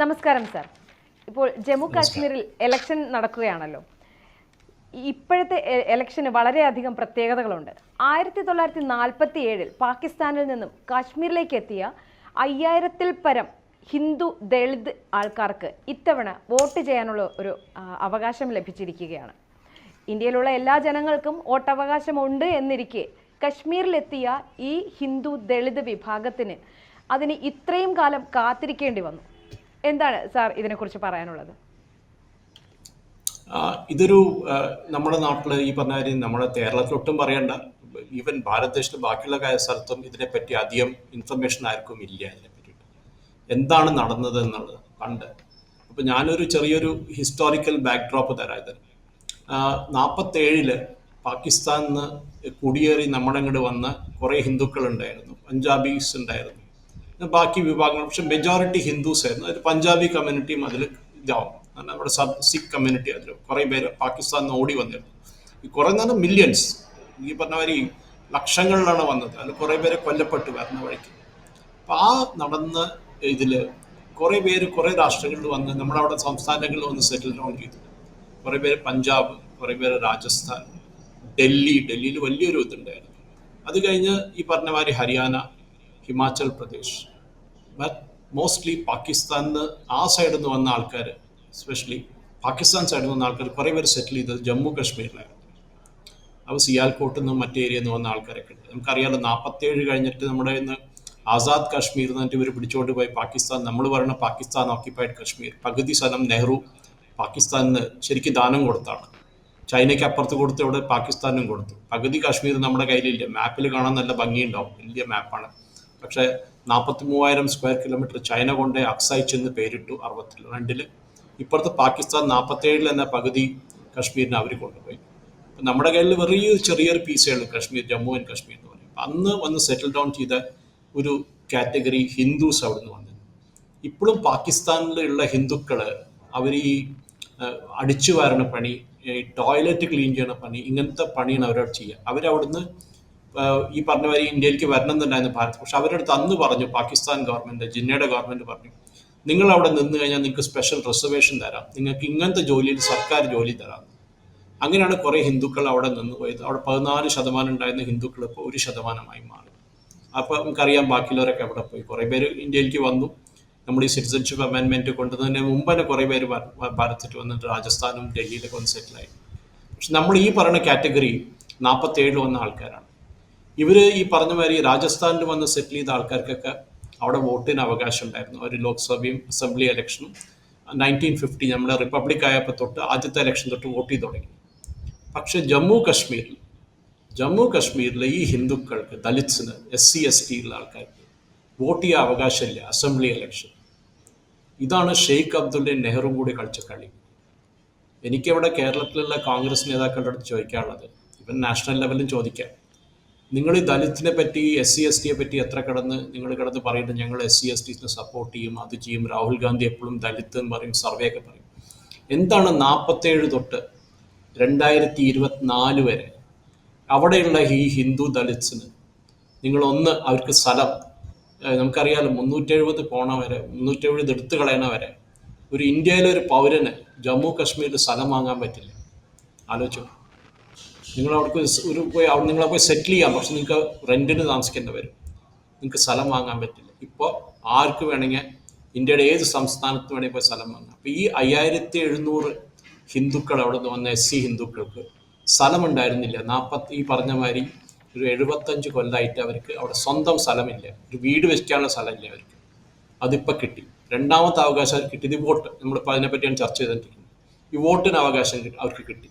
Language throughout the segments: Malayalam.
നമസ്കാരം സാർ. ഇപ്പോൾ ജമ്മു കാശ്മീരിൽ എലക്ഷൻ നടക്കുകയാണല്ലോ. ഇപ്പോഴത്തെ എലക്ഷന് വളരെയധികം പ്രത്യേകതകളുണ്ട്. ആയിരത്തി തൊള്ളായിരത്തി നാൽപ്പത്തി ഏഴിൽ പാകിസ്ഥാനിൽ നിന്നും കാശ്മീരിലേക്ക് എത്തിയ അയ്യായിരത്തിൽ പരം ഹിന്ദു ദളിത് ആൾക്കാർക്ക് ഇത്തവണ വോട്ട് ചെയ്യാനുള്ള ഒരു അവകാശം ലഭിച്ചിരിക്കുകയാണ്. ഇന്ത്യയിലുള്ള എല്ലാ ജനങ്ങൾക്കും വോട്ടവകാശമുണ്ട് എന്നിരിക്കെ കശ്മീരിലെത്തിയ ഈ ഹിന്ദു ദളിത് വിഭാഗത്തിന് അതിന് ഇത്രയും കാലം കാത്തിരിക്കേണ്ടി വന്നു. എന്താണ് സാർ ഇതിനെക്കുറിച്ച് പറയാനുള്ളത്? ഇതൊരു നമ്മുടെ നാട്ടിൽ ഈ പറഞ്ഞ കാര്യം നമ്മുടെ കേരളത്തിലൊട്ടും പറയണ്ട. ഈവൻ ഭാരതദേശത്ത് ബാക്കിയുള്ള സ്ഥലത്തും ഇതിനെപ്പറ്റി അധികം ഇൻഫർമേഷൻ ആർക്കും ഇല്ല ഇതിനെ പറ്റിയിട്ട് എന്താണ് നടന്നത് എന്നുള്ളത് പണ്ട് അപ്പൊ ഞാനൊരു ചെറിയൊരു ഹിസ്റ്റോറിക്കൽ ബാക്ക്ഡ്രോപ്പ് തരാം ഇതിന്. നാൽപ്പത്തേഴിൽ പാകിസ്ഥാനിൽ നിന്ന് കുടിയേറി നമ്മുടെ ഇങ്ങോട്ട് വന്ന കുറേ ഹിന്ദുക്കൾ ഉണ്ടായിരുന്നു പഞ്ചാബീസ് ഉണ്ടായിരുന്നു. ബാക്കി വിഭാഗങ്ങൾ പക്ഷെ മെജോറിറ്റി ഹിന്ദുസ് ആയിരുന്നു. അതിൽ പഞ്ചാബി കമ്മ്യൂണിറ്റിയും അതിൽ ഇതാവും. കാരണം നമ്മുടെ സബ് സിഖ് കമ്മ്യൂണിറ്റി അതിൽ കുറേ പേര് പാകിസ്ഥാനിൽ നിന്ന് ഓടി വന്നിരുന്നു. ഈ കുറേ നേരം മില്യൺസ് ഈ പറഞ്ഞ മാതിരി ലക്ഷങ്ങളിലാണ് വന്നത്. അതിൽ കുറേ പേരെ കൊല്ലപ്പെട്ടു വരുന്ന വഴിക്ക്. അപ്പം ആ നടന്ന ഇതിൽ കുറേ പേര് കുറേ രാഷ്ട്രങ്ങളിൽ വന്ന് നമ്മുടെ അവിടെ സംസ്ഥാനങ്ങളിൽ വന്ന് സെറ്റിൽ ഡൗൺ ചെയ്തു. കുറേ പേര് പഞ്ചാബ് കുറേ പേര് രാജസ്ഥാൻ ഡൽഹി ഡൽഹിയിൽ വലിയൊരു ഇതുണ്ടായിരുന്നു. അത് കഴിഞ്ഞ് ഈ പറഞ്ഞ മാതിരി ഹരിയാന ഹിമാചൽ പ്രദേശ് ബട്ട് മോസ്റ്റ്ലി പാകിസ്ഥാനിൽ ആ സൈഡിൽ നിന്ന് വന്ന ആൾക്കാർ എസ്പെഷ്യലി പാകിസ്ഥാൻ സൈഡിൽ നിന്ന് വന്ന ആൾക്കാർ കുറേ പേര് സെറ്റിൽ ചെയ്തത് ജമ്മു കാശ്മീരിലായിരുന്നു അപ്പോൾ സിയാൽകോട്ടിൽ നിന്നും മറ്റേ ഏരിയയിൽ നിന്ന് വന്ന ആൾക്കാരൊക്കെ ഉണ്ട്. നമുക്കറിയാലോ നാൽപ്പത്തേഴ് കഴിഞ്ഞിട്ട് നമ്മുടെ ഇന്ന് ആസാദ് കാശ്മീർ എന്നിട്ട് ഇവർ പിടിച്ചുകൊണ്ട് പോയി പാകിസ്ഥാൻ നമ്മൾ പറയുന്ന പാകിസ്ഥാൻ ഓക്യുപ്പൈഡ് കാശ്മീർ. പകുതി സ്ഥലം നെഹ്റു പാകിസ്ഥാനിന് ശരിക്കും ദാനം കൊടുത്താണ്. ചൈനയ്ക്ക് അപ്പുറത്ത് കൊടുത്ത് ഇവിടെ പാകിസ്ഥാനും കൊടുത്തു. പകുതി കാശ്മീർ നമ്മുടെ കയ്യിലില്ല. മാപ്പിൽ കാണാൻ നല്ല ഭംഗിയുണ്ടാവും. വലിയ മാപ്പാണ് പക്ഷേ നാൽപ്പത്തി മൂവായിരം സ്ക്വയർ കിലോമീറ്റർ ചൈന കൊണ്ട് അക്സൈച്ച് ചെന്ന് പേരിട്ടു അറുപത്തി രണ്ടിൽ. ഇപ്പുറത്ത് പാകിസ്ഥാൻ നാൽപ്പത്തേഴിൽ എന്ന പകുതി കശ്മീരിനെ അവർ കൊണ്ടുപോയി. നമ്മുടെ കയ്യിൽ വെറിയ ചെറിയൊരു പീസേ ഉള്ളൂ കശ്മീർ ജമ്മു ആൻഡ് കശ്മീർ എന്ന് പറയും അന്ന് വന്ന് സെറ്റിൽ ഡൗൺ ചെയ്ത ഒരു കാറ്റഗറി ഹിന്ദുസ് അവിടെ നിന്ന് വന്നു ഇപ്പോഴും പാകിസ്ഥാനിലുള്ള ഹിന്ദുക്കൾ അവർ ഈ അടിച്ചു വാരണ പണി ടോയ്ലറ്റ് ക്ലീൻ ചെയ്യണ പണി ഇങ്ങനത്തെ പണിയാണ് അവരവിടെ ചെയ്യുക. അവരവിടുന്ന് ഈ പറഞ്ഞ വരെ ഇന്ത്യയിലേക്ക് വരണം എന്നുണ്ടായിരുന്നു ഭാരത്. പക്ഷെ അവരടുത്ത് അന്ന് പറഞ്ഞു പാകിസ്ഥാൻ ഗവൺമെന്റ് ജിന്നയുടെ ഗവൺമെന്റ് പറഞ്ഞു നിങ്ങൾ അവിടെ നിന്ന് കഴിഞ്ഞാൽ നിങ്ങൾക്ക് സ്പെഷ്യൽ റിസർവേഷൻ തരാം. നിങ്ങൾക്ക് ഇങ്ങനത്തെ ജോലിയിൽ സർക്കാർ ജോലി തരാം. അങ്ങനെയാണ് കുറേ ഹിന്ദുക്കൾ അവിടെ നിന്ന് പോയത്. അവിടെ പതിനാല് ശതമാനം ഉണ്ടായിരുന്ന ഹിന്ദുക്കൾ ഇപ്പോൾ ഒരു ശതമാനമായി മാറി. അപ്പോൾ നമുക്കറിയാം ബാക്കിയുള്ളവരൊക്കെ അവിടെ പോയി. കുറേ പേര് ഇന്ത്യയിലേക്ക് വന്നു. നമ്മുടെ ഈ സിറ്റിസൺഷിപ്പ് അമെൻമെന്റ് കൊണ്ടുവന്നതിന് മുമ്പ് തന്നെ കുറേ പേര് ഭാര- ഭാരതത്തിൽ വന്നിട്ട് രാജസ്ഥാനും ഡൽഹിയിലൊക്കെ വന്ന് സെറ്റിലായി പക്ഷെ നമ്മൾ ഈ പറയുന്ന കാറ്റഗറി നാൽപ്പത്തേഴ് വന്ന ആൾക്കാരാണ്. ഇവർ ഈ പറഞ്ഞ മാതിരി രാജസ്ഥാനിൽ വന്ന് സെറ്റിൽ ചെയ്ത ആൾക്കാർക്കൊക്കെ അവിടെ വോട്ടിന് അവകാശം ഉണ്ടായിരുന്നു ഒരു ലോക്സഭയും അസംബ്ലി ഇലക്ഷനും നയന്റീൻ ഫിഫ്റ്റി നമ്മുടെ റിപ്പബ്ലിക് ആയപ്പോൾ തൊട്ട് ആദ്യത്തെ ഇലക്ഷൻ തൊട്ട് വോട്ട് ചെയ്ത് തുടങ്ങി. പക്ഷെ ജമ്മു കശ്മീരിൽ ജമ്മു കശ്മീരിലെ ഈ ഹിന്ദുക്കൾക്ക് ദലിത്സിന് എസ് സി എസ് ടി ഉള്ള ആൾക്കാർക്ക് വോട്ട് ചെയ്യാൻ അവകാശമില്ല അസംബ്ലി ഇലക്ഷൻ ഇതാണ് ഷെയ്ഖ് അബ്ദുള്ള നെഹ്റു കൂടി കളിച്ച കളി. എനിക്കവിടെ കേരളത്തിലുള്ള കോൺഗ്രസ് നേതാക്കളുടെ അടുത്ത് ചോദിക്കാനുള്ളത് ഇവൻ നാഷണൽ ലെവലിലും ചോദിക്കാം. നിങ്ങൾ ദലിത്തിനെ പറ്റി എസ് സി എസ് ടിയെ പറ്റി എത്ര കടന്ന് നിങ്ങൾ കിടന്ന് പറയുന്നത് ഞങ്ങൾ എസ് സി എസ് ടീസിനെ സപ്പോർട്ട് ചെയ്യും അത് ചെയ്യും രാഹുൽ ഗാന്ധി എപ്പോഴും ദലിത് എന്ന് പറയും സർവേ ഒക്കെ പറയും. എന്താണ് നാൽപ്പത്തേഴ് തൊട്ട് രണ്ടായിരത്തി ഇരുപത്തിനാല് വരെ അവിടെയുള്ള ഈ ഹിന്ദു ദലിത്സിന് നിങ്ങളൊന്ന് അവർക്ക് സ്ഥലം നമുക്കറിയാലോ മുന്നൂറ്റെഴുപത് പോണ വരെ മുന്നൂറ്റെഴുപത് എടുത്തു കളയണ വരെ ഒരു ഇന്ത്യയിലെ ഒരു പൗരന് ജമ്മു കശ്മീരിൽ സ്ഥലം വാങ്ങാൻ പറ്റില്ല. ആലോചിച്ചോ. നിങ്ങൾ അവിടേക്ക് ഒരു പോയി അവിടെ നിങ്ങളെ പോയി സെറ്റിൽ ചെയ്യാം. പക്ഷെ നിങ്ങൾക്ക് റെന്റിന് താമസിക്കേണ്ടി വരും. നിങ്ങൾക്ക് സ്ഥലം വാങ്ങാൻ പറ്റില്ല. ഇപ്പോൾ ആർക്ക് വേണമെങ്കിൽ ഇന്ത്യയുടെ ഏത് സംസ്ഥാനത്ത് വേണമെങ്കിൽ പോയി സ്ഥലം വാങ്ങാം. അപ്പോൾ ഈ അയ്യായിരത്തി എഴുന്നൂറ് ഹിന്ദുക്കൾ അവിടെ നിന്ന് വന്ന എസ് സി ഹിന്ദുക്കൾക്ക് സ്ഥലമുണ്ടായിരുന്നില്ല. നാൽപ്പത്തി ഈ പറഞ്ഞ മാതിരി ഒരു എഴുപത്തഞ്ച് കൊല്ലമായിട്ട് അവർക്ക് അവിടെ സ്വന്തം സ്ഥലമില്ല. ഒരു വീട് വെക്കാനുള്ള സ്ഥലമില്ല അവർക്ക്. അതിപ്പോൾ കിട്ടി. രണ്ടാമത്തെ അവകാശം അവർക്ക് കിട്ടി. ഇത് വോട്ട്. നമ്മളിപ്പോൾ അതിനെപ്പറ്റിയാണ് ചർച്ച ചെയ്തിട്ടിരിക്കുന്നത് ഈ വോട്ടിന് അവകാശം അവർക്ക് കിട്ടി.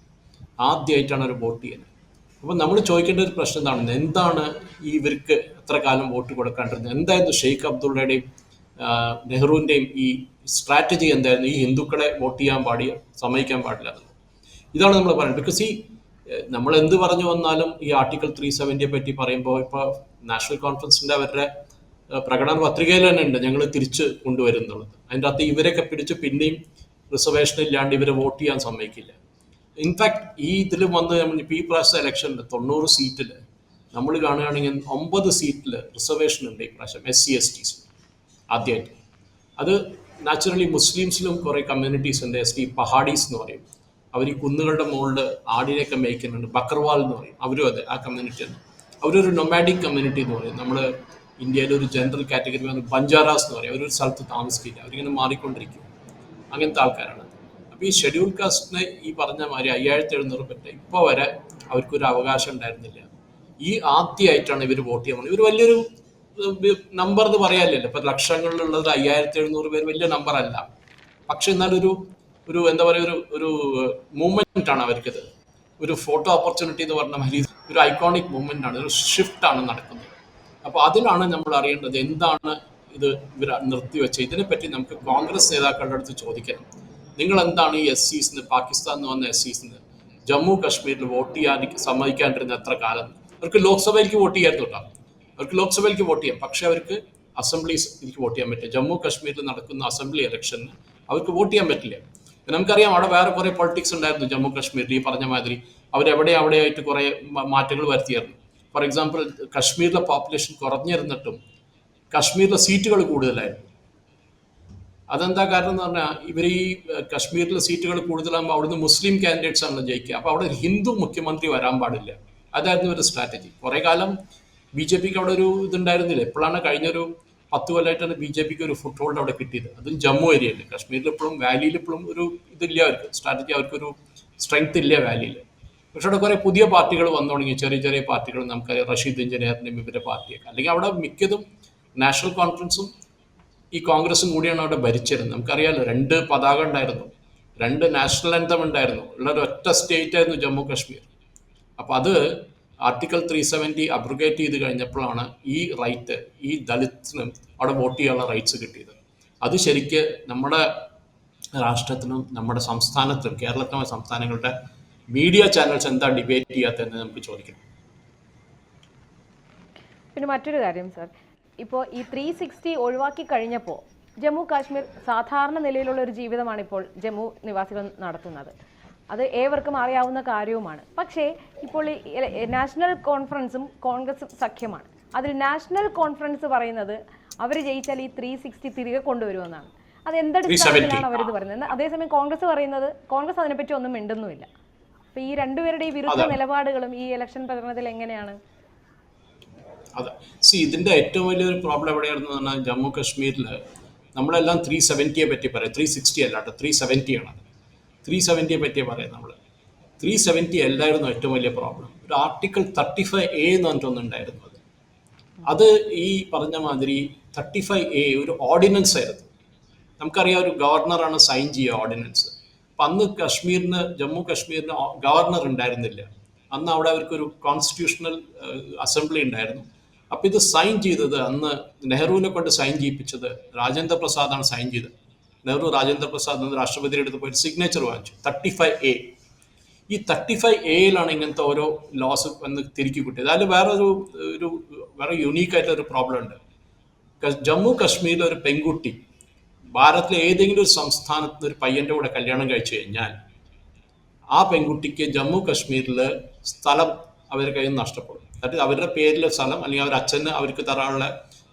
ആദ്യമായിട്ടാണ് അവർ വോട്ട് ചെയ്യുന്നത്. അപ്പം നമ്മൾ ചോദിക്കേണ്ട ഒരു പ്രശ്നം എന്താണ് എന്താണ് ഇവർക്ക് എത്ര കാലം വോട്ട് കൊടുക്കാണ്ടിരുന്നത്? എന്തായിരുന്നു ഷെയ്ഖ് അബ്ദുള്ളയുടെയും നെഹ്റുവിന്റെയും ഈ സ്ട്രാറ്റജി എന്തായിരുന്നു? ഈ ഹിന്ദുക്കളെ വോട്ട് ചെയ്യാൻ പാടിയ സമ്മതിക്കാൻ പാടില്ല ഇതാണ് നമ്മൾ പറയുന്നത്. ബിക്കോസ് ഈ നമ്മൾ എന്ത് പറഞ്ഞു വന്നാലും ഈ ആർട്ടിക്കിൾ ത്രീ സെവന്റിയെ പറ്റി പറയുമ്പോൾ ഇപ്പോൾ നാഷണൽ കോൺഫറൻസിന്റെ അവരുടെ പ്രകടന പത്രികയിൽ തന്നെ ഉണ്ട് ഞങ്ങൾ തിരിച്ച് കൊണ്ടുവരുന്നുള്ളത്. അതിന്റെ അകത്ത് ഇവരൊക്കെ പിടിച്ച് പിന്നെയും റിസർവേഷൻ ഇല്ലാണ്ട് ഇവരെ വോട്ട് ചെയ്യാൻ സമ്മതിക്കില്ല. ഇൻഫാക്ട് ഈ ഇതിൽ വന്ന് ഇപ്പോൾ ഈ ഇലക്ഷനിൽ തൊണ്ണൂറ് സീറ്റിൽ നമ്മൾ കാണുകയാണെങ്കിൽ ഒമ്പത് സീറ്റിൽ റിസർവേഷൻ ഉണ്ട് ഈ പ്രാവശ്യം എസ് സി എസ് ടി ആദ്യമായിട്ട് അത് നാച്ചുറലി മുസ്ലിംസിലും കുറേ കമ്മ്യൂണിറ്റീസ് ഉണ്ട് എസ് ടി പഹാഡീസ് എന്ന് പറയും. അവർ ഈ കുന്നുകളുടെ മുകളിൽ ആടിനെയൊക്കെ മേയ്ക്കുന്നുണ്ട് ബക്കർവാൾ എന്ന് പറയും. അവരും അതെ ആ കമ്മ്യൂണിറ്റി ആണ് അവരൊരു നൊമാഡിക് കമ്മ്യൂണിറ്റി എന്ന് പറയും. നമ്മൾ ഇന്ത്യയിലെ ഒരു ജനറൽ കാറ്റഗറി ബഞ്ചാറാസ് എന്ന് പറയും. അവരൊരു സ്ഥലത്ത് താമസിക്കില്ല. അവരിങ്ങനെ മാറിക്കൊണ്ടിരിക്കും. അങ്ങനത്തെ ആൾക്കാരാണ്. ഈ ഷെഡ്യൂൾ കാസ്റ്റിന് ഈ പറഞ്ഞ മാതിരി അയ്യായിരത്തി എഴുന്നൂറ് പറ്റ ഇപ്പോൾ വരെ അവർക്കൊരു അവകാശം ഉണ്ടായിരുന്നില്ല. ഈ ആദ്യമായിട്ടാണ് ഇവർ വോട്ട് ചെയ്യാൻ ഇവർ വലിയൊരു നമ്പർ എന്ന് പറയാനില്ലല്ലോ. ഇപ്പൊ ലക്ഷങ്ങളിലുള്ളത് അയ്യായിരത്തി എഴുന്നൂറ് പേര് വലിയ നമ്പർ അല്ല. പക്ഷെ എന്നാലൊരു ഒരു എന്താ പറയുക ഒരു ഒരു മൂവ്മെന്റ് ആണ് അവർക്കത്. ഒരു ഫോട്ടോ ഓപ്പർച്യൂണിറ്റി എന്ന് പറഞ്ഞ മാതിരി ഒരു ഐക്കോണിക് മൂവ്മെന്റ് ആണ്. ഒരു ഷിഫ്റ്റ് ആണ് നടക്കുന്നത്. അപ്പോൾ അതിലാണ് നമ്മൾ അറിയേണ്ടത് എന്താണ് ഇത് ഇവർ നിർത്തിവെച്ച ഇതിനെപ്പറ്റി നമുക്ക് കോൺഗ്രസ് നേതാക്കളുടെ അടുത്ത് ചോദിക്കണം. നിങ്ങൾ എന്താണ് ഈ എസ് സീസിന് പാകിസ്ഥാൻ എന്ന് വന്ന എസ് സീസിന് ജമ്മു കാശ്മീരിൽ വോട്ട് ചെയ്യാൻ സമ്മതിക്കാണ്ടിരുന്ന എത്ര കാലം? അവർക്ക് ലോക്സഭയിലേക്ക് വോട്ട് ചെയ്യാൻ കേട്ടോ അവർക്ക് ലോക്സഭയിലേക്ക് വോട്ട് ചെയ്യാം. പക്ഷെ അവർക്ക് അസംബ്ലീസിലേക്ക് വോട്ട് ചെയ്യാൻ പറ്റില്ല. ജമ്മു കാശ്മീരിൽ നടക്കുന്ന അസംബ്ലി ഇലക്ഷന് അവർക്ക് വോട്ട് ചെയ്യാൻ പറ്റില്ല. നമുക്കറിയാം അവിടെ വേറെ കുറെ പൊളിറ്റിക്സ് ഉണ്ടായിരുന്നു ജമ്മു കാശ്മീരിൽ. ഈ പറഞ്ഞ മാതിരി അവരെവിടെ അവിടെ ആയിട്ട് കുറെ മാറ്റങ്ങൾ വരുത്തിയായിരുന്നു. ഫോർ എക്സാമ്പിൾ കശ്മീരിലെ പോപ്പുലേഷൻ കുറഞ്ഞിരുന്നിട്ടും കശ്മീരിലെ സീറ്റുകൾ കൂടുതലായിരുന്നു. അതെന്താ കാരണം എന്ന് പറഞ്ഞാൽ ഇവർ ഈ കശ്മീരിലെ സീറ്റുകൾ കൂടുതലാകുമ്പോൾ അവിടുന്ന് മുസ്ലിം കാൻഡിഡേറ്റ്സ് ആണ് ജയിക്കുക. അപ്പോൾ അവിടെ ഹിന്ദു മുഖ്യമന്ത്രി വരാൻ പാടില്ല. അതായിരുന്നു ഒരു സ്ട്രാറ്റജി കുറേ കാലം ബി ജെ പിക്ക് അവിടെ ഒരു ഇതുണ്ടായിരുന്നില്ല. എപ്പോഴാണ് കഴിഞ്ഞൊരു പത്ത് കൊല്ലമായിട്ടാണ് ബി ജെ പിക്ക് ഒരു ഫുട് ഹോൾഡ് അവിടെ കിട്ടിയത്. അതും ജമ്മു ഏരിയയിൽ കശ്മീരിൽ ഇപ്പോഴും വാലിയിൽ ഇപ്പോഴും ഒരു ഇതില്ല അവർക്ക്. സ്ട്രാറ്റജി അവർക്കൊരു സ്ട്രെങ്ത് ഇല്ല വാലിയിൽ പക്ഷെ അവിടെ കുറേ പുതിയ പാർട്ടികൾ വന്നു തുടങ്ങി. ചെറിയ ചെറിയ പാർട്ടികൾ നമുക്കറിയാം. റഷീദ് എഞ്ചിനീയറിന്റെയും ഇവരുടെ പാർട്ടിയൊക്കെ. അല്ലെങ്കിൽ അവിടെ മിക്കതും നാഷണൽ കോൺഫറൻസും ഈ കോൺഗ്രസും കൂടിയാണ് അവിടെ ഭരിച്ചിരുന്നത്. നമുക്കറിയാലോ രണ്ട് പതാക ഉണ്ടായിരുന്നു. രണ്ട് നാഷണൽ അന്തം ഉണ്ടായിരുന്നു. ഉള്ളൊരു ഒറ്റ സ്റ്റേറ്റ് ആയിരുന്നു ജമ്മു കാശ്മീർ. അപ്പോൾ അത് ആർട്ടിക്കിൾ ത്രീ സെവന്റി അബ്രിഗേറ്റ് ചെയ്ത് കഴിഞ്ഞപ്പോഴാണ് ഈ റൈറ്റ് ഈ ദളിത്തിനും അവിടെ വോട്ട് ചെയ്യാനുള്ള റൈറ്റ്സ് കിട്ടിയത്. അത് ശരിക്ക് നമ്മുടെ രാഷ്ട്രത്തിനും നമ്മുടെ സംസ്ഥാനത്തിനും കേരളത്തിലെ സംസ്ഥാനങ്ങളുടെ മീഡിയ ചാനൽസ് എന്താ ഡിബേറ്റ് ചെയ്യാത്തതെന്ന് നമുക്ക് ചോദിക്കണം പിന്നെ മറ്റൊരു കാര്യം സർ ഇപ്പോൾ ഈ ത്രീ സിക്സ്റ്റി ഒഴിവാക്കി കഴിഞ്ഞപ്പോൾ ജമ്മു കാശ്മീർ സാധാരണ നിലയിലുള്ള ഒരു ജീവിതമാണ് ഇപ്പോൾ ജമ്മു നിവാസികൾ നടത്തുന്നത്. അത് ഏവർക്കും അറിയാവുന്ന കാര്യവുമാണ്. പക്ഷേ ഇപ്പോൾ ഈ നാഷണൽ കോൺഫറൻസും കോൺഗ്രസും സഖ്യമാണ്. അതിൽ നാഷണൽ കോൺഫറൻസ് പറയുന്നത് അവർ ജയിച്ചാൽ ഈ ത്രീ സിക്സ്റ്റി തിരികെ കൊണ്ടുവരുമെന്നാണ്. അത് എന്തടിസ്ഥാനത്തിലാണ് അവരിത് പറയുന്നത്. അതേസമയം കോൺഗ്രസ് പറയുന്നത് കോൺഗ്രസ് അതിനെപ്പറ്റി ഒന്നും മിണ്ടുന്നുമില്ല. അപ്പൊ ഈ രണ്ടുപേരുടെ ഈ വിരുദ്ധ നിലപാടുകളും ഈ ഇലക്ഷൻ പ്രചരണത്തിൽ എങ്ങനെയാണ്? അതെ. സി ഇതിന്റെ ഏറ്റവും വലിയൊരു പ്രോബ്ലം എവിടെയായിരുന്നു പറഞ്ഞാൽ ജമ്മു കാശ്മീരിൽ നമ്മളെല്ലാം ത്രീ സെവന്റിയെ പറ്റി പറയും. ത്രീ സിക്സ്റ്റി അല്ല കേട്ടോ ത്രീ സെവന്റി ആണ് ത്രീ സെവന്റിയെ പറ്റിയേ പറയാം നമ്മൾ ത്രീ സെവന്റി അല്ലായിരുന്നു ഏറ്റവും വലിയ പ്രോബ്ലം ഒരു ആർട്ടിക്കിൾ തേർട്ടി ഫൈവ് എ എന്ന് പറഞ്ഞിട്ടൊന്നുണ്ടായിരുന്നു അത്. അത് ഈ പറഞ്ഞ മാതിരി തേർട്ടി ഫൈവ് എ ഒരു ഓർഡിനൻസ് ആയിരുന്നു. നമുക്കറിയാം ഒരു ഗവർണറാണ് സൈൻ ചെയ്യുക ഓർഡിനൻസ് അപ്പം അന്ന് കാശ്മീരിന് ജമ്മു കാശ്മീരിന് ഗവർണർ ഉണ്ടായിരുന്നില്ല. അന്ന് അവിടെ അവർക്കൊരു കോൺസ്റ്റിറ്റ്യൂഷണൽ അസംബ്ലി ഉണ്ടായിരുന്നു. അപ്പം ഇത് സൈൻ ചെയ്തത് അന്ന് നെഹ്റുവിനെ കൊണ്ട് സൈൻ ചെയ്യിപ്പിച്ചത് രാജേന്ദ്ര പ്രസാദാണ് സൈൻ ചെയ്തത്. നെഹ്റു രാജേന്ദ്ര പ്രസാദ് എന്ന രാഷ്ട്രപതിയുടെ അടുത്ത് പോയിട്ട് സിഗ്നേച്ചർ വാങ്ങിച്ചു. തേർട്ടി ഫൈവ് എ ഈ തേർട്ടി ഫൈവ് എയിലാണ് ഇങ്ങനത്തെ ഓരോ ലോസ് എന്ന് തിരിക്കി കിട്ടിയത്. അതിൽ വേറൊരു ഒരു വേറെ യുണീക്ക് ആയിട്ടുള്ള ഒരു പ്രോബ്ലം ഉണ്ട്. ജമ്മു കാശ്മീരിലെ ഒരു പെൺകുട്ടി ഭാരതത്തിലെ ഏതെങ്കിലും ഒരു സംസ്ഥാനത്ത് ഒരു പയ്യന്റെ കൂടെ കല്യാണം കഴിച്ചു കഴിഞ്ഞാൽ ആ പെൺകുട്ടിക്ക് ജമ്മു കാശ്മീരിൽ സ്ഥലം അവരുടെ കയ്യിൽ നിന്ന് നഷ്ടപ്പെടും. അതായത് അവരുടെ പേരിലെ സ്ഥലം അല്ലെങ്കിൽ അവരുടെ അച്ഛന് അവർക്ക് തരാനുള്ള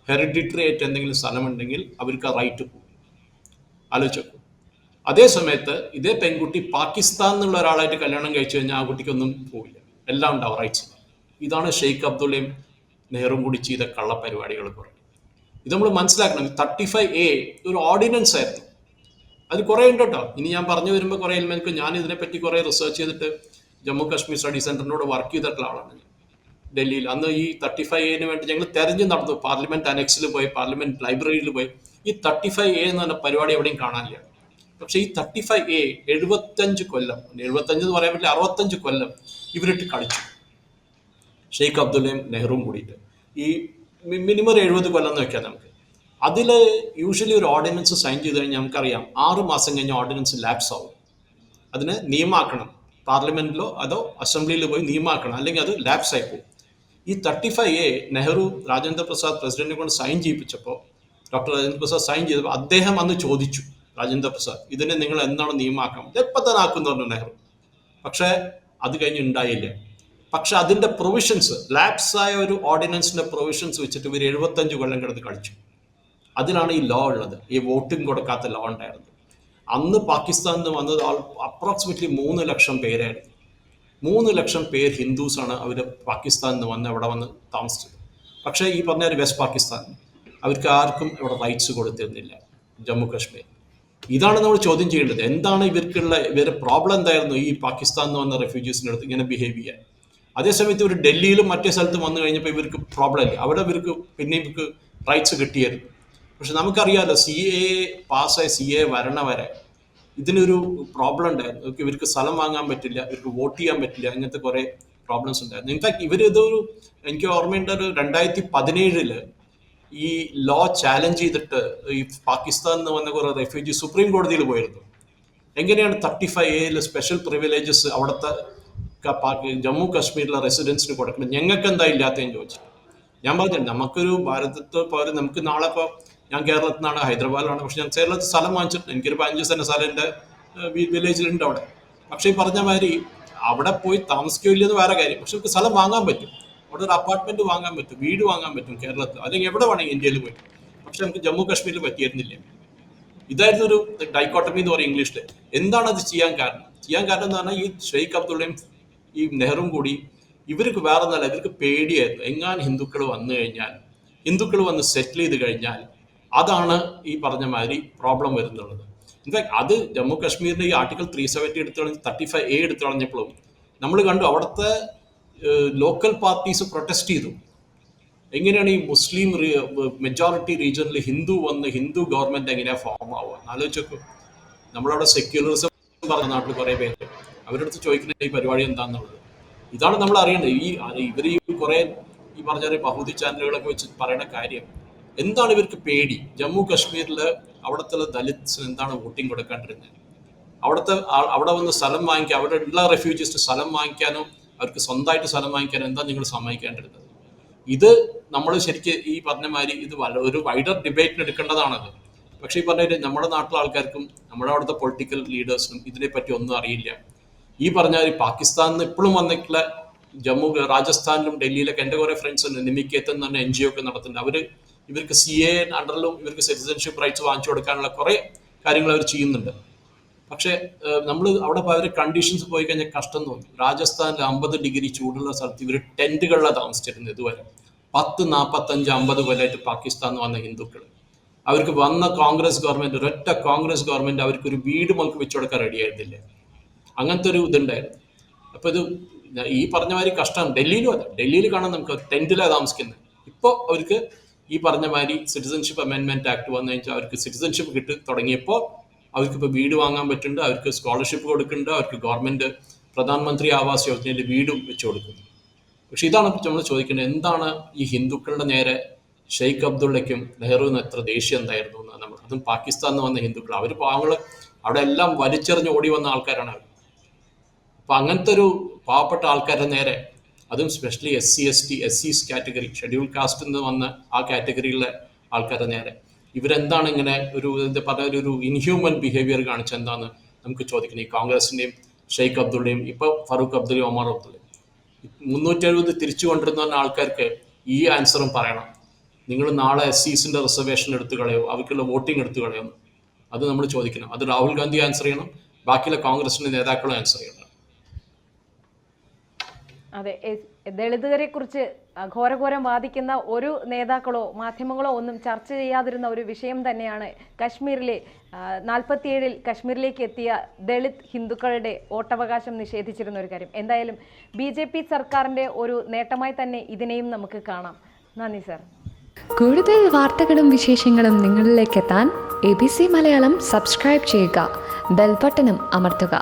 ഹെറിഡിറ്ററി ആയിട്ട് എന്തെങ്കിലും സ്ഥലമുണ്ടെങ്കിൽ അവർക്ക് ആ റൈറ്റ് പോകും ആലോചിച്ചു. അതേ സമയത്ത് ഇതേ പെൺകുട്ടി പാകിസ്ഥാൻ എന്നുള്ള ഒരാളായിട്ട് കല്യാണം കഴിച്ചു കഴിഞ്ഞാൽ ആ കുട്ടിക്കൊന്നും പോവില്ല. എല്ലാം ഉണ്ടാവും റൈറ്റ്സ് ഇതാണ് ഷെയ്ഖ് അബ്ദുള്ളയും നെഹ്റും കൂടി ചെയ്ത കള്ളപരിപാടികൾ പറയുന്നത്. ഇത് നമ്മൾ മനസ്സിലാക്കണം. തേർട്ടി ഫൈവ് എ ഒരു ഓർഡിനൻസ് ആയിരുന്നു. അത് കുറേ ഉണ്ട് കേട്ടോ. ഇനി ഞാൻ പറഞ്ഞു വരുമ്പോൾ കുറേ ഞാൻ ഇതിനെപ്പറ്റി കുറേ റിസർച്ച് ചെയ്തിട്ട് ജമ്മു കാശ്മീർ സ്റ്റഡി സെന്ററിനോട് വർക്ക് ചെയ്തിട്ടുള്ള ആളാണ് ഡൽഹിയിൽ. അന്ന് ഈ തേർട്ടി ഫൈവ് എന് വേണ്ടി ഞങ്ങൾ തെരഞ്ഞു നടന്നു. പാർലമെന്റ് അനക്സിൽ പോയി പാർലമെന്റ് ലൈബ്രറിയിൽ പോയി. ഈ തേർട്ടി ഫൈവ് എ എന്ന് പറഞ്ഞ പരിപാടി എവിടെയും കാണാനില്ല. പക്ഷെ ഈ തേർട്ടി ഫൈവ് എ എഴുപത്തഞ്ച് കൊല്ലം എഴുപത്തഞ്ച് എന്ന് പറയാൻ പറ്റില്ല അറുപത്തഞ്ച് കൊല്ലം ഇവരിട്ട് കളിച്ചു. ഷെയ്ഖ് അബ്ദുള്ളയും നെഹ്റുവും കൂടിയിട്ട്. ഈ മിനിമം ഒരു എഴുപത് കൊല്ലം എന്ന് വെക്കാം നമുക്ക്. അതിൽ യൂഷ്വലി ഒരു ഓർഡിനൻസ് സൈൻ ചെയ്ത് കഴിഞ്ഞാൽ നമുക്കറിയാം ആറ് മാസം കഴിഞ്ഞ ഓർഡിനൻസ് ലാപ്സ് ആവും. അതിനെ നിയമാക്കണം. പാർലമെന്റിലോ അതോ അസംബ്ലിയിലോ പോയി നിയമാക്കണം. അല്ലെങ്കിൽ അത് ലാപ്സ് ആയി പോകും. ഈ thirty five A Nehru Rajendra Prasad പ്രസിഡന്റിനെ കൊണ്ട് സൈൻ ചെയ്യിപ്പിച്ചപ്പോൾ ഡോക്ടർ രാജേന്ദ്ര പ്രസാദ് സൈൻ ചെയ്തപ്പോൾ അദ്ദേഹം അന്ന് ചോദിച്ചു രാജേന്ദ്ര പ്രസാദ് ഇതിനെ നിങ്ങൾ എന്താണ് നിയമാക്കാം എപ്പോൾ തന്നെ ആക്കുന്നു പറഞ്ഞു നെഹ്റു. പക്ഷേ അത് കഴിഞ്ഞ് ഉണ്ടായില്ല. പക്ഷെ അതിന്റെ പ്രൊവിഷൻസ് ലാപ്സ് ആയ ഒരു ഓർഡിനൻസിന്റെ പ്രൊവിഷൻസ് വെച്ചിട്ട് ഇവർ എഴുപത്തഞ്ച് കൊല്ലം കിടന്ന് കളിച്ചു. അതിലാണ് ഈ ലോ ഉള്ളത്. ഈ വോട്ടിംഗ് കൊടുക്കാത്ത ലോ ഉണ്ടായിരുന്നത്. അന്ന് പാകിസ്ഥാനിൽ നിന്ന് വന്നത് അപ്രോക്സിമേറ്റ്ലി മൂന്ന് ലക്ഷം പേരായിരുന്നു. മൂന്ന് ലക്ഷം പേർ ഹിന്ദുസാണ് അവർ പാകിസ്ഥാനിൽ നിന്ന് വന്ന് അവിടെ വന്ന് താമസിച്ചത്. പക്ഷേ ഈ പറഞ്ഞ വെസ്റ്റ് പാകിസ്ഥാൻ അവർക്ക് ആർക്കും ഇവിടെ റൈറ്റ്സ് കൊടുത്തിരുന്നില്ല ജമ്മു കാശ്മീർ. ഇതാണ് നമ്മൾ ചോദ്യം ചെയ്യേണ്ടത്. എന്താണ് ഇവർക്കുള്ള ഇവരുടെ പ്രോബ്ലം എന്തായിരുന്നു ഈ പാകിസ്ഥാനിൽ നിന്ന് വന്ന റെഫ്യൂജീസിന്റെ അടുത്ത് ഇങ്ങനെ ബിഹേവ് ചെയ്യാൻ? അതേസമയത്ത് ഇവർ ഡൽഹിയിലും മറ്റേ സ്ഥലത്തും വന്നു കഴിഞ്ഞപ്പോൾ ഇവർക്ക് പ്രോബ്ലം ഇല്ല. അവിടെ ഇവർക്ക് പിന്നെ ഇവർക്ക് റൈറ്റ്സ് കിട്ടിയായിരുന്നു. പക്ഷെ നമുക്കറിയാമല്ലോ സി എ പാസ്സായി സി എ വരണ വരെ ഇതിനൊരു പ്രോബ്ലം ഉണ്ടായിരുന്നു. ഇവർക്ക് സ്ഥലം വാങ്ങാൻ പറ്റില്ല ഇവർക്ക് വോട്ട് ചെയ്യാൻ പറ്റില്ല അങ്ങനത്തെ കുറെ പ്രോബ്ലംസ് ഉണ്ടായിരുന്നു. ഇൻഫാക്ട് ഇവർ ഇതൊരു എനിക്ക് ഓർമ്മയുണ്ട് ഒരു രണ്ടായിരത്തി പതിനേഴിൽ ഈ ലോ ചാലഞ്ച് ചെയ്തിട്ട് ഈ പാകിസ്ഥാനിൽ നിന്ന് വന്ന കുറെ റെഫ്യൂജി സുപ്രീം കോടതിയിൽ പോയിരുന്നു. എങ്ങനെയാണ് തേർട്ടി ഫൈവ് എയിൽ സ്പെഷ്യൽ പ്രിവിലേജസ് അവിടുത്തെ ജമ്മു കാശ്മീരിലെ റെസിഡൻസിന് കൊടുക്കണം ഞങ്ങൾക്ക് എന്താ ഇല്ലാത്തതെന്ന് ചോദിച്ചു ഞാൻ പറഞ്ഞു നമുക്കൊരു ഭാരതത്തെ പോലെ നമുക്ക് നാളെ ഇപ്പോൾ ഞാൻ കേരളത്തിൽ നിന്നാണ് ഹൈദരാബാദിലാണ്. പക്ഷെ ഞാൻ കേരളത്തിൽ സ്ഥലം വാങ്ങിച്ചിട്ടുണ്ട്. എനിക്കൊരു പതിനഞ്ച് സെന്റ് സ്ഥലം എന്റെ വില്ലേജിലുണ്ട് അവിടെ. പക്ഷേ ഈ പറഞ്ഞ മാതിരി അവിടെ പോയി താമസിക്കില്ല എന്ന് വേറെ കാര്യം. പക്ഷെ നമുക്ക് സ്ഥലം വാങ്ങാൻ പറ്റും. അവിടെ ഒരു അപ്പാർട്ട്മെന്റ് വാങ്ങാൻ പറ്റും. വീട് വാങ്ങാൻ പറ്റും കേരളത്തിൽ. അല്ലെങ്കിൽ എവിടെ വേണമെങ്കിൽ ഇന്ത്യയിൽ പോയി. പക്ഷെ നമുക്ക് ജമ്മു കാശ്മീരിൽ പറ്റിയിരുന്നില്ല. ഇതായിരുന്നു ഒരു ഡൈക്കോട്ടമി എന്ന് പറയും ഇംഗ്ലീഷിൽ. എന്താണ് അത് ചെയ്യാൻ കാരണം? ചെയ്യാൻ കാരണം എന്ന് പറഞ്ഞാൽ ഈ ഷെയ്ഖ് അബ്ദുള്ളയും ഈ നെഹ്റും കൂടി ഇവർക്ക് വേറെ ഒന്നല്ല ഇവർക്ക് പേടിയായിരുന്നു. എങ്ങാൻ ഹിന്ദുക്കൾ വന്നു കഴിഞ്ഞാൽ ഹിന്ദുക്കൾ വന്ന് സെറ്റിൽ ചെയ്ത് കഴിഞ്ഞാൽ അതാണ് ഈ പറഞ്ഞ മാതിരി പ്രോബ്ലം വരുന്നുള്ളത്. ഇൻഫാക്ട് അത് ജമ്മു കാശ്മീരിന്റെ ഈ ആർട്ടിക്കിൾ ത്രീ സെവന്റി എടുത്തു കളഞ്ഞ് തേർട്ടി ഫൈവ് എ എടുത്തു കളഞ്ഞപ്പോഴും നമ്മൾ കണ്ടു അവിടുത്തെ ലോക്കൽ പാർട്ടീസ് പ്രൊട്ടസ്റ്റ് ചെയ്തു. എങ്ങനെയാണ് ഈ മുസ്ലിം മെജോറിറ്റി റീജിയനിൽ ഹിന്ദു വന്ന് ഹിന്ദു ഗവൺമെന്റ് എങ്ങനെയാണ് ഫോം ആവുക? ആലോചിച്ച് നോക്കൂ നമ്മളവിടെ സെക്യുലറിസം പറഞ്ഞ നാട്ടിൽ കുറേ പേര്. അവരടുത്ത് ചോദിക്കുന്ന ഈ പരിപാടി എന്താണെന്നുള്ളത് ഇതാണ് നമ്മൾ അറിയേണ്ടത്. ഈ ഇവർ ഈ കുറേ ഈ പറഞ്ഞ ബഹുതി ചാനലുകളൊക്കെ വെച്ച് പറയുന്ന കാര്യം. എന്താണ് ഇവർക്ക് പേടി? ജമ്മു കാശ്മീരിൽ അവിടുത്തെ ദലിത്സിന് എന്താണ് വോട്ടിംഗ് കൊടുക്കാണ്ടിരുന്നത്? അവിടുത്തെ അവിടെ വന്ന് സ്ഥലം വാങ്ങിക്കാൻ അവിടെ ഉള്ള റെഫ്യൂജീസിന് സ്ഥലം വാങ്ങിക്കാനോ അവർക്ക് സ്വന്തമായിട്ട് സ്ഥലം വാങ്ങിക്കാനോ എന്താ നിങ്ങൾ സമ്മതിക്കേണ്ടിരുന്നത്? ഇത് നമ്മൾ ശരിക്കും ഈ പറഞ്ഞ മാതിരി ഇത് ഒരു വൈഡർ ഡിബേറ്റിന് എടുക്കേണ്ടതാണത്. പക്ഷേ ഈ പറഞ്ഞ നമ്മുടെ നാട്ടിലെ ആൾക്കാർക്കും നമ്മുടെ അവിടുത്തെ പൊളിറ്റിക്കൽ ലീഡേഴ്സിനും ഇതിനെപ്പറ്റി ഒന്നും അറിയില്ല. ഈ പറഞ്ഞ മാതിരി പാകിസ്ഥാനിൽ നിന്ന് ഇപ്പോഴും വന്നിട്ടുള്ള ജമ്മു രാജസ്ഥാനിലും ഡൽഹിയിലൊക്കെ എന്റെ കുറേ ഫ്രണ്ട്സ് ഉണ്ട് നിമിക്കേത്തൻ എന്ന് പറഞ്ഞ എൻ ജി ഒക്കെ നടത്തുന്നുണ്ട്. അവർ ഇവർക്ക് സി എ അണ്ടറിലും ഇവർക്ക് സിറ്റിസൺഷിപ്പ് റൈറ്റ്സ് വാങ്ങിച്ചു കൊടുക്കാനുള്ള കുറേ കാര്യങ്ങൾ അവർ ചെയ്യുന്നുണ്ട്. പക്ഷേ നമ്മൾ അവിടെ പോയി കണ്ടീഷൻസ് പോയി കഴിഞ്ഞാൽ കഷ്ടം തോന്നി. രാജസ്ഥാനിൽ അമ്പത് ഡിഗ്രി ചൂടുള്ള സ്ഥലത്ത് ഇവർ ടെന്റുകളിലാണ് താമസിച്ചിരുന്നത് ഇതുവരെ. പത്ത് നാൽപ്പത്തഞ്ച് അമ്പത് കൊല്ലമായിട്ട് പാകിസ്ഥാനിൽ വന്ന ഹിന്ദുക്കൾ. അവർക്ക് വന്ന കോൺഗ്രസ് ഗവൺമെന്റ് ഒരൊറ്റ കോൺഗ്രസ് ഗവൺമെന്റ് അവർക്ക് ഒരു വീട് മുൾക്ക് വെച്ചു കൊടുക്കാൻ റെഡി ആയിരുന്നില്ല. അങ്ങനത്തെ ഒരു ഇതുണ്ടായിരുന്നു അപ്പൊ ഇത് ഈ പറഞ്ഞ മാതിരി കഷ്ടമാണ്. ഡൽഹിയിലും അല്ല ഡൽഹിയിൽ കാണാൻ നമുക്ക് ടെന്റിലാണ് താമസിക്കുന്നത്. ഇപ്പോൾ അവർക്ക് ഈ പറഞ്ഞ മാതിരി സിറ്റിസൺഷിപ്പ് അമെൻമെന്റ് ആക്ട് വന്നു കഴിഞ്ഞാൽ അവർക്ക് സിറ്റിസൺഷിപ്പ് കിട്ടി തുടങ്ങിയപ്പോൾ അവർക്ക് ഇപ്പോൾ വീട് വാങ്ങാൻ പറ്റുന്നുണ്ട് അവർക്ക് സ്കോളർഷിപ്പ് കൊടുക്കുന്നുണ്ട് അവർക്ക് ഗവൺമെന്റ് പ്രധാനമന്ത്രി ആവാസ് യോജനയിൽ വീടും വെച്ചു കൊടുക്കുന്നു. പക്ഷെ ഇതാണ് നമ്മൾ ചോദിക്കുന്നത് എന്താണ് ഈ ഹിന്ദുക്കളുടെ നേരെ ഷെയ്ഖ് അബ്ദുള്ളയ്ക്കും നെഹ്റുവിനും എത്ര ദേഷ്യം എന്തായിരുന്നു എന്ന് നമ്മൾ അതും പാകിസ്ഥാനിൽ നിന്ന് വന്ന ഹിന്ദുക്കൾ അവർ പാവങ്ങൾ അവിടെ എല്ലാം വലിച്ചെറിഞ്ഞ് ഓടി വന്ന ആൾക്കാരാണ് അവർ അപ്പൊ അങ്ങനത്തെ ഒരു പാവപ്പെട്ട ആൾക്കാരുടെ നേരെ അതും specially S C S T S C category schedule കാസ്റ്റിൽ നിന്ന് വന്ന ആ കാറ്റഗറിയിലെ ആൾക്കാരെ നേരെ. ഇവരെന്താണ് ഇങ്ങനെ ഒരു എന്താ പറഞ്ഞ ഒരു- ഇൻഹ്യൂമൻ ബിഹേവിയർ കാണിച്ചത് എന്താന്ന് നമുക്ക് ചോദിക്കണം. ഈ കോൺഗ്രസിന്റെയും ഷെയ്ഖ് അബ്ദുള്ളയും ഇപ്പൊ ഫറൂഖ് അബ്ദുള്ളയും ഒമർ അബ്ദുള്ളയും. മുന്നൂറ്റി എഴുപത് തിരിച്ചു കൊണ്ടിരുന്ന ആൾക്കാർക്ക് ഈ ആൻസറും പറയണം. നിങ്ങൾ നാളെ എസ് സീസിന്റെ റിസർവേഷൻ എടുത്തു കളയോ? അവർക്കുള്ള വോട്ടിംഗ് എടുത്തു കളയോ അത് നമ്മൾ ചോദിക്കണം. അത് രാഹുൽ ഗാന്ധി ആൻസർ ചെയ്യണം. ബാക്കിയുള്ള കോൺഗ്രസിന്റെ നേതാക്കളും ആൻസർ ചെയ്യണം. അതെ ദളിതരെ കുറിച്ച് ഘോരഘോരം വാദിക്കുന്ന ഒരു നേതാക്കളോ മാധ്യമങ്ങളോ ഒന്നും ചർച്ച ചെയ്യാതിരുന്ന ഒരു വിഷയം തന്നെയാണ് കശ്മീരിലെ നാൽപ്പത്തിയേഴിൽ കശ്മീരിലേക്ക് എത്തിയ ദളിത് ഹിന്ദുക്കളുടെ വോട്ടവകാശം നിഷേധിച്ചിരുന്ന ഒരു കാര്യം. എന്തായാലും ബി ജെ പി സർക്കാരിന്റെ ഒരു നേട്ടമായി തന്നെ ഇതിനെയും നമുക്ക് കാണാം. നന്ദി സർ. കൂടുതൽ വാർത്തകളും വിശേഷങ്ങളും നിങ്ങളിലേക്ക് എത്താൻ A B C Malayalam subscribe ചെയ്യുക ബെൽബട്ടനും അമർത്തുക.